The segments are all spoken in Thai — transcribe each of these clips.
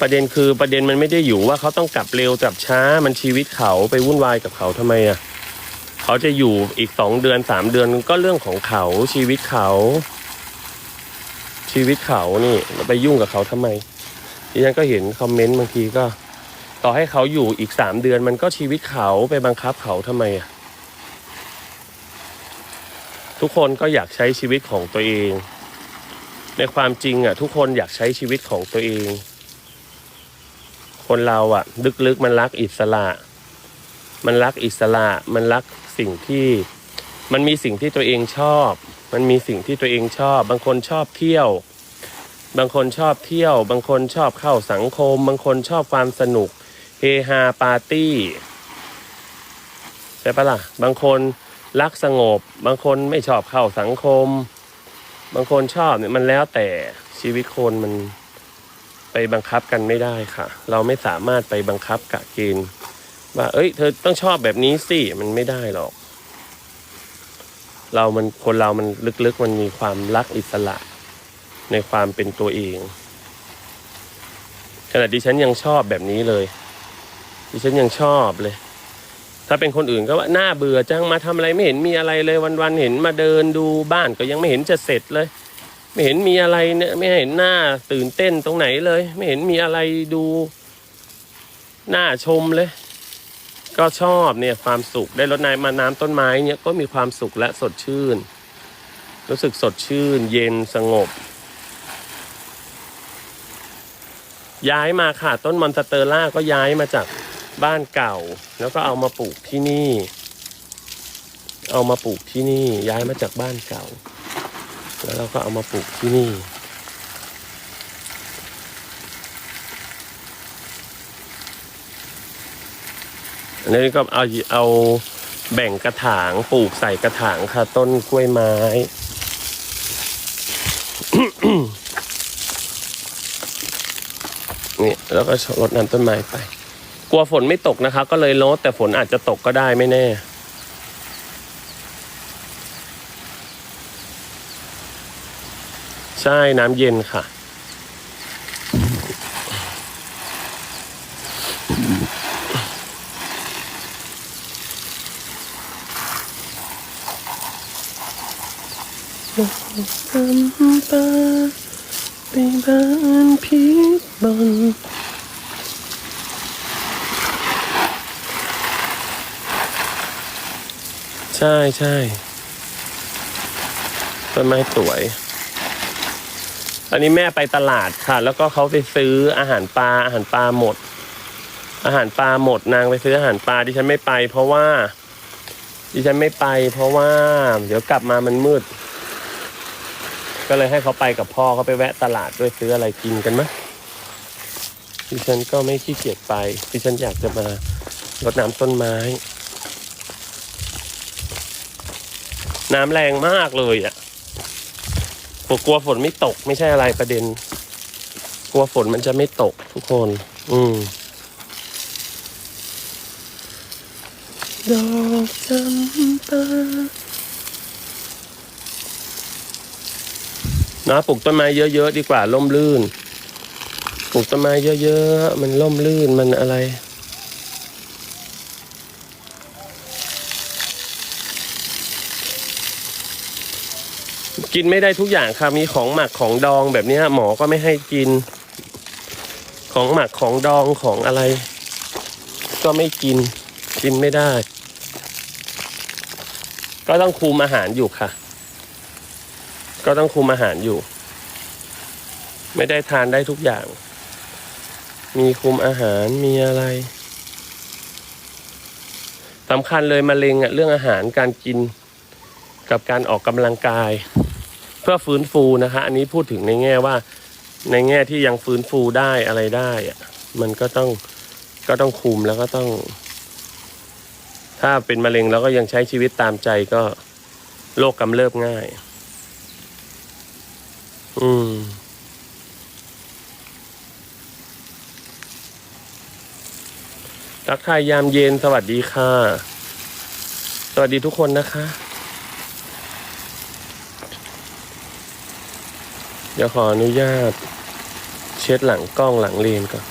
ประเด็นคือประเด็นมันไม่ได้อยู่ว่าเขาต้องกลับเร็วกลับช้ามันชีวิตเขาไปวุ่นวายกับเขาทำไมอะเขาจะอยู่อีกสองเดือนสามเดือนก็เรื่องของเขาชีวิตเขา ชีวิตเขานี่ไปยุ่งกับเขาทำไมดิฉันก็เห็นคอมเมนต์บางทีก็ ต่อให้เขาอยู่อีกสามเดือนมันก็ชีวิตเขาไปบังคับเขาทำไมอะทุกคนก็อยากใช้ชีวิตของตัวเอง ในความจริงอะ ทุกคนอยากใช้ชีวิตของตัวเอง คนเราอะลึกๆมันรักอิสระ มันรักอิสระ มันรักสิ่งที่มันมีสิ่งที่ตัวเองชอบ มันมีสิ่งที่ตัวเองชอบ บางคนชอบเที่ยว บางคนชอบเที่ยว บางคนชอบเข้าสังคม บางคนชอบความสนุก เฮฮาปาร์ตี้ใช่ปะล่ะ บางคนรักสงบ บางคนไม่ชอบเข้าสังคม บางคนชอบเนี่ยมันแล้วแต่ชีวิตคนมัน ไปบังคับกันไม่ได้ค่ะ เราไม่สามารถไปบังคับกะเกณฑ์ว่า เอ้ย เธอต้องชอบแบบนี้สิ มันไม่ได้หรอก เรามันคนเรามันลึกๆมันมีความรักอิสระ ในความเป็นตัวเอง ขณะดิฉันยังชอบแบบนี้เลย ดิฉันยังชอบเลย ถ้าเป็นคนอื่นก็ว่าหน่าเบื่อจังมาทำอะไรไม่เห็นมีอะไรเลยวันๆเห็นมาเดินดูบ้านก็ยังไม่เห็นจะเสร็จเลย ไม่เห็นมีอะไรเนี่ยไม่เห็นหน้าตื่นเต้นตรงไหนเลย ไม่เห็นมีอะไรดูน่าชมเลย ก็ชอบเนี่ยความสุขได้รดน้ำมาน้ำต้นไม้เนี่ยก็มีความสุขและสดชื่น รู้สึกสดชื่น เย็นสงบ ย้ายมาค่ะต้นมอนสเตอร่าก็ย้ายมาจากบ้านเก่า แล้วก็เอามาปลูกที่นี่ เอามาปลูกที่นี่ย้ายมาจากบ้านเก่า แล้วเราก็เอามาปลูกที่นี่ อันนี้ก็เอาเอาแบ่งกระถางปลูกใส่กระถางค่ะ ต้นกล้วยไม้นี่แล้วก็รดน้ำต้นไม้ไป กลัวฝนไม่ตกนะคะ ก็เลยลดแต่ฝนอาจจะตกก็ได้ไม่แน่ ใช่น้ำเย็นค่ะ น้ำตาไปบ้านพีบอลใช่ใช่ต้นไม้สวย อันนี้แม่ไปตลาดค่ะ แล้วก็เขาไปซื้ออาหารปลาอาหารปลาหมด อาหารปลาหมดนางไปซื้ออาหารปลาดิฉันไม่ไป เพราะว่า ดิฉันไม่ไป เพราะว่า เดี๋ยวกลับมามันมืด ก็เลยให้เขาไปกับพ่อเขาไปแวะตลาดด้วยซื้ออะไรกินกันมะดิฉันก็ไม่ขี้เกียจไป ดิฉันอยากจะมารดน้ำต้นไม้ น้ำแรงมากเลยอะ่ะ ผมกลัวฝนไม่ตกไม่ใช่อะไรประเด็น กลัวฝนมันจะไม่ตกทุกคน อืมดอกจำปานะปลูกต้นไม้เยอะๆดีกว่าร่มรื่น ปลูกต้นไม้เยอะๆมันร่มรื่นมันอะไร กินไม่ได้ทุกอย่างค่ะมีของหมักของดองแบบนี้ยหมอก็ไม่ให้กิน ของหมักของดองของอะไร ก็ไม่กินกินไม่ได้ ก็ต้องคุมอาหารอยู่ค่ะ ก็ต้องคุมอาหารอยู่ ไม่ได้ทานได้ทุกอย่าง มีคุมอาหารมีอะไรสำคัญเลยมะเร็งอะเรื่องอาหารการกินกับการออกกำลังกาย พื่อฟื้นฟูนะคะอันนี้พูดถึงในแง่ว่า ในแง่ที่ยังฟื้นฟูได้อะไรได้อะมันก็ต้องก็ต้องคุมแล้วก็ต้อง ถ้าเป็นมะเร็งแล้วก็ยังใช้ชีวิตตามใจก็โรคกำเริบง่าย อืมทักทายยามเย็นสวัสดีค่ะ สวัสดีทุกคนนะคะ เดี๋ยวขออนุญาต เช็ดหลังกล้องหลังเลนก่อน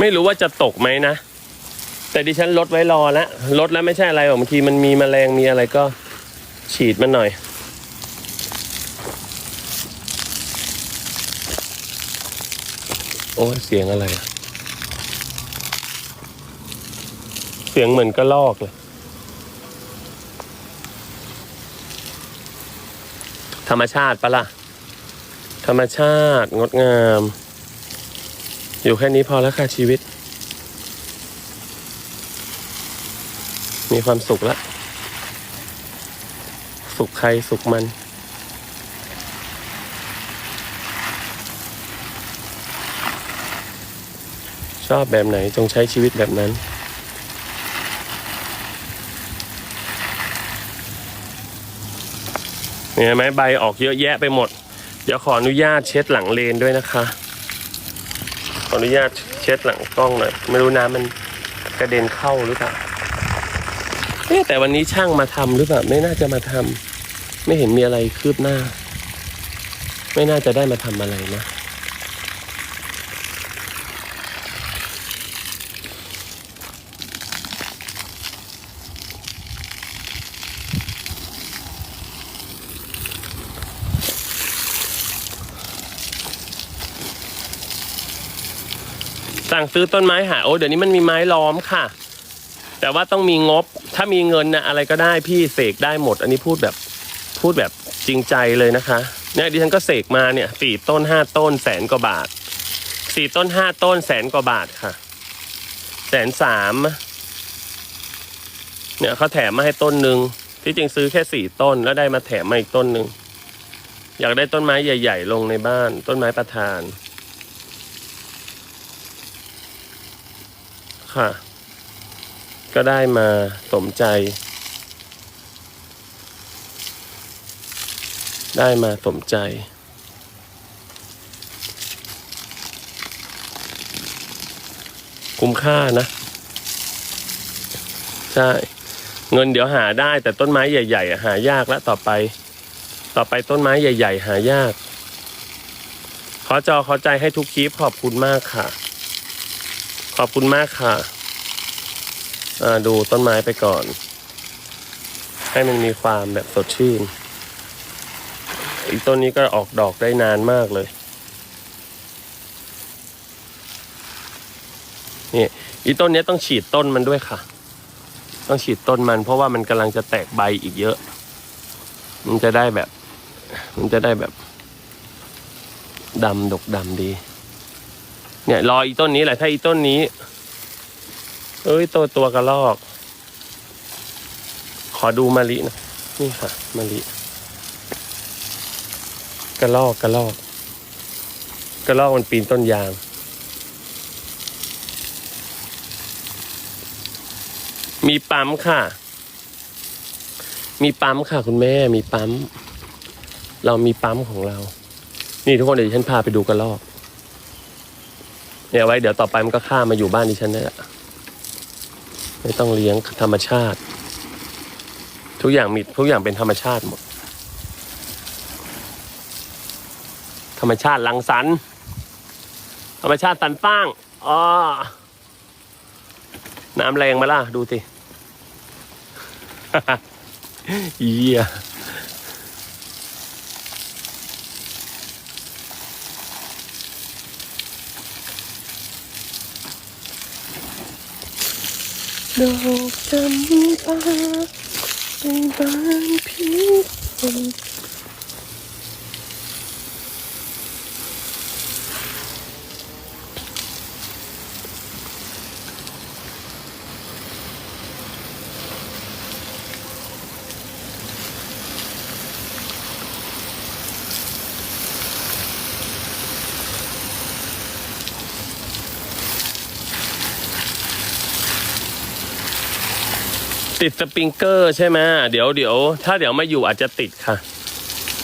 ไม่รู้ว่าจะตกไหมนะ แต่ดิฉันลดไว้รอแล้วลดแล้วไม่ใช่อะไรหรอกบางทีมันมีแมลงมีอะไรก็ฉีดมันหน่อย โอ้เสียงอะไร เสียงเหมือนกระลอกเลยธรรมชาติปะล่ะ ธรรมชาติงดงาม อยู่แค่นี้พอแล้วค่ะชีวิต มีความสุขล้วสุขใครสุขมัน ชอบแบบไหนจงใช้ชีวิตแบบนั้น เนี่ยเห็นไหมใบออกเยอะแยะไปหมด เดี๋ยวขออนุญาตเช็ดหลังเลนด้วยนะคะ ขออนุญาตเช็ดหลังกล้องหน่อยไม่รู้น้ำมันกระเด็นเข้าหรือเปล่าเอ๊แต่วันนี้ช่างมาทำหรือเปล่าไม่น่าจะมาทำไม่เห็นมีอะไรคืบหน้า ไม่น่าจะได้มาทำอะไรนะ สั่งซื้อต้นไม้หาโอ้เดี๋ยวนี้มันมีไม้ล้อมค่ะ แต่ว่าต้องมีงบ ถ้ามีเงินนะอะไรก็ได้พี่เสกได้หมด อันนี้พูดแบบพูดแบบจริงใจเลยนะคะเนี่ยดิฉันก็เสกมาเนี่ยสี่ต้นห้าต้นแสนกว่าบาทสี่ต้นห้าต้นแสนกว่าบาทค่ะแสนสามเนี่ยเขาแถมมาให้ต้นหนึ่งที่จริงซื้อแค่สี่ต้นแล้วได้มาแถมมาอีกต้นหนึ่งอยากได้ต้นไม้ใหญ่ ๆ ลงในบ้านต้นไม้ประธาน ค่ะ ก็ได้มาสมใจ ได้มาสมใจ คุ้มค่านะ ใช่ เงินเดี๋ยวหาได้แต่ต้นไม้ใหญ่ๆหายากแล้วต่อไป ต่อไปต้นไม้ใหญ่ ๆ หายากขอจอขอใจให้ทุกคลิปขอบคุณมากค่ะ ขอบคุณมากค่ะดูต้นไม้ไปก่อน ให้มันมีความแบบสดชื่น อีกต้นนี้ก็ออกดอกได้นานมากเลย นี่อีต้นนี้ต้องฉีดต้นมันด้วยค่ะ ต้องฉีดต้นมัน เพราะว่ามันกำลังจะแตกใบอีกเยอะ มันจะได้แบบ มันจะได้แบบดำดกดำดี เนี่ยรออีต้นนี้แหละถ้าอีต้นนี้ เอ้ยตัวตัวกระลอก ขอดูมะลิหนะนี่ค่ะมะลิกระลอกกระลอกกระลอกมันปีนต้นยางมีปั๊มค่ะ มีปั๊มค่ะ คุณแม่ มีปั๊ม เรามีปั๊มของเรา นี่ทุกคนเดี๋ยวฉันพาไปดูกระลอก เนี่ยไว้เดี๋ยวต่อไปมันก็ข้ามมาอยู่บ้านดิฉันได้ละไม่ต้องเลี้ยงธรรมชาติ ทุกอย่างมีทุกอย่างเป็นธรรมชาติหมด ธรรมชาติลังสรรธรรมชาติสันป้างอ๋อน้ำแรงมาล่ะ ดูสิเยี่ย ดอกจำปาในบ้านพี่คน ติดสปริงเกอร์ใช่ไหมเดี๋ยวเดี๋ยวถ้าเดี๋ยวม่อยู่อาจจะติดค่ะ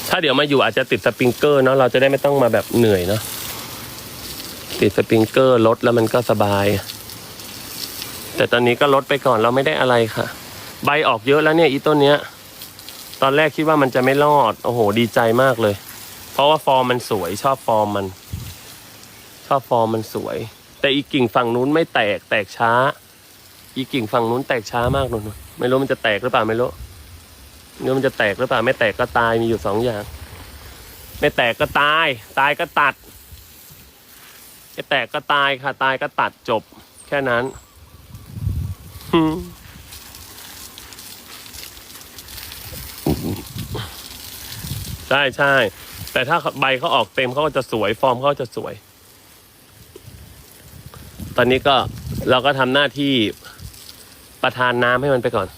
ถ้าเดี๋ยวมาอยู่อาจจะติดสปริงเกอร์เนาะเราจะได้ไม่ต้องมาแบบเหนื่อยเนาะติดสปริงเกอร์ลดแล้วมันก็สบาย แต่ตอนนี้ก็ลดไปก่อนเราไม่ได้อะไรค่ะ ใบออกเยอะแล้วเนี่ยอีต้นเนี้ย ตอนแรกคิดว่ามันจะไม่รอด โอ้โห ดีใจมากเลย เพราะว่าฟอร์มมันสวยชอบฟอร์มมัน ชอบฟอร์มมันสวย แต่อีกกิ่งฝั่งนู้นไม่แตกแตกช้า อีกิ่งฝั่งนู้นแตกช้ามากนนไม่รู้มันจะแตกหรือเปล่าไม่รู้ไม่รู้มันจะแตกหรือเปล่าไม่แตกก็ตายมีอยู่สองอย่าง ไม่แตกก็ตาย ตายก็ตัดไม่แตกก็ตายค่ะ ตายก็ตัดจบ แค่นั้นใช่ใช่ แต่ถ้าใบเขาออกเต็มเขาก็จะสวย ฟอร์มเขาก็จะสวย ตอนนี้ก็เราก็ทำหน้าที่ ประทานน้ำให้มันไปก่อน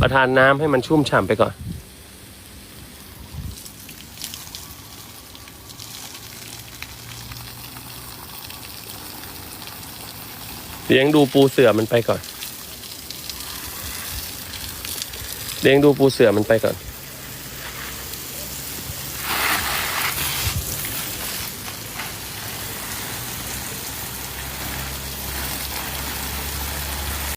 ประทานน้ำให้มันชุ่มฉ่ำไปก่อน เลี้ยงดูปูเสือมันไปก่อน เลี้ยงดูปูเสือมันไปก่อน